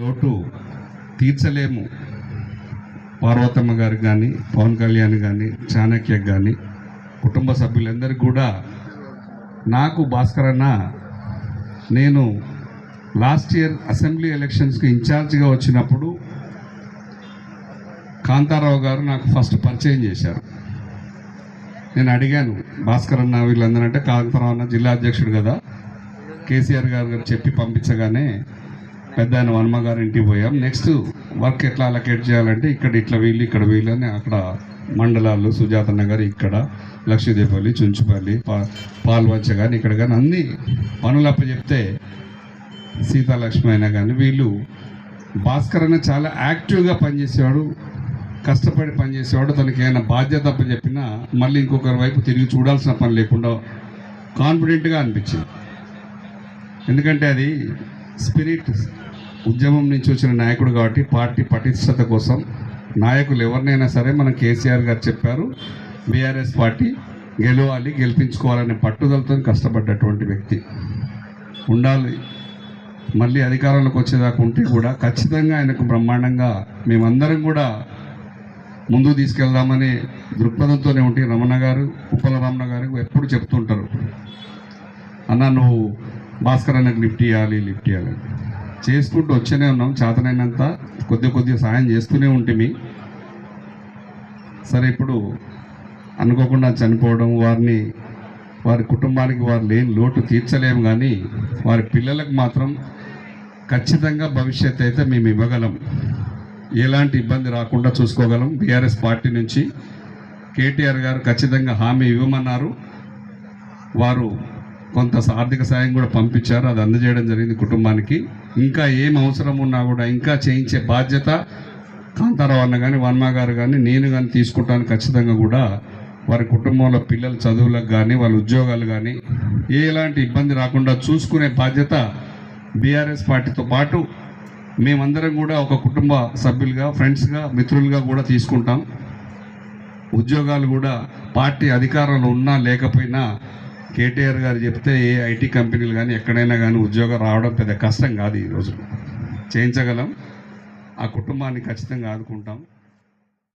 లోటు తీర్చలేము. పార్వతమ్మ గారికి కానీ పవన్ కళ్యాణ్ కానీ చాణక్యకి కానీ కుటుంబ సభ్యులందరికీ కూడా నాకు భాస్కర్ అన్న నేను లాస్ట్ ఇయర్ అసెంబ్లీ ఎలక్షన్స్కి ఇన్ఛార్జ్గా వచ్చినప్పుడు కాంతారావు గారు నాకు ఫస్ట్ పరిచయం చేశారు. నేను అడిగాను భాస్కర్ అన్న వీళ్ళందరూ అంటే కాంతారావు అన్న జిల్లా అధ్యక్షుడు కదా. కేసీఆర్ గారు గారు చెప్పి పంపించగానే పెద్ద ఆయన గారి ఇంటికి పోయాం. నెక్స్ట్ వర్క్ ఎట్లా అలకేట్ చేయాలంటే ఇక్కడ ఇట్లా వీళ్ళు ఇక్కడ వీళ్ళు అని అక్కడ మండలాలు సుజాత నగర్ ఇక్కడ లక్ష్మీదేపల్లి చుంచుపల్లి పా పాల్వంచ కానీ ఇక్కడ కానీ అన్ని పనులప్ప చెప్తే సీతాలక్ష్మి అయినా కానీ వీళ్ళు భాస్కర్ అన్న చాలా యాక్టివ్గా పనిచేసేవాడు కష్టపడి పనిచేసేవాడు. తనకి ఏమైనా బాధ్యత అప్ప చెప్పినా మళ్ళీ ఇంకొకరి వైపు తిరిగి చూడాల్సిన పని లేకుండా కాన్ఫిడెంట్గా అనిపించింది. ఎందుకంటే అది స్పిరిట్ ఉద్యమం నుంచి వచ్చిన నాయకుడు కాబట్టి పార్టీ పటిష్టత కోసం నాయకులు ఎవరినైనా సరే మనం కేసీఆర్ గారు చెప్పారు బీఆర్ఎస్ పార్టీ గెలవాలి గెలిపించుకోవాలనే పట్టుదలతో కష్టపడ్డటువంటి వ్యక్తి. ఉండాలి. మళ్ళీ అధికారంలోకి వచ్చేదాకా ఉంటే కూడా ఖచ్చితంగా ఆయనకు బ్రహ్మాండంగా మేమందరం కూడా ముందు తీసుకెళ్దామనే దృక్పథంతోనే ఉంటే రమణ గారు ఉప్పల రమణ గారు ఎప్పుడు చెప్తుంటారు అన్న నువ్వు భాస్కర్ అన్నకు లిఫ్ట్ ఇవ్వాలి లిఫ్ట్ ఇవ్వాలి చేసుకుంటూ వచ్చేనే ఉన్నాం చేతనైనంత కొద్ది కొద్దిగా సాయం చేస్తూనే ఉంటుంది సరే ఇప్పుడు అనుకోకుండా చనిపోవడం వారిని వారి కుటుంబానికి వారు లేని లోటు తీర్చలేము కానీ వారి పిల్లలకు మాత్రం ఖచ్చితంగా భవిష్యత్ అయితే మేము ఇవ్వగలం. ఎలాంటి ఇబ్బంది రాకుండా చూసుకోగలం. బీఆర్ఎస్ పార్టీ నుంచి కేటీఆర్ గారు ఖచ్చితంగా హామీ ఇవ్వమన్నారు. వారు కొంత ఆర్థిక సాయం కూడా పంపించారు. అది అందజేయడం జరిగింది కుటుంబానికి. ఇంకా ఏం అవసరం ఉన్నా కూడా ఇంకా చేయించే బాధ్యత కాంతారావు అన్న కానీ వర్మ గారు కానీ నేను కానీ తీసుకుంటాను ఖచ్చితంగా కూడా. వారి కుటుంబంలో పిల్లల చదువులకు కానీ వాళ్ళ ఉద్యోగాలు కానీ ఎలాంటి ఇబ్బంది రాకుండా చూసుకునే బాధ్యత బీఆర్ఎస్ పార్టీతో పాటు మేమందరం కూడా ఒక కుటుంబ సభ్యులుగా ఫ్రెండ్స్గా మిత్రులుగా కూడా తీసుకుంటాం. ఉద్యోగాలు కూడా పార్టీ అధికారంలో ఉన్నా లేకపోయినా కేటీఆర్ గారు చెప్తే ఏ ఐటీ కంపెనీలు కానీ ఎక్కడైనా కానీ ఉద్యోగం రావడం పెద్ద కష్టం కాదు ఈరోజు చేయించగలం. ఆ కుటుంబాన్ని ఖచ్చితంగా ఆదుకుంటాం.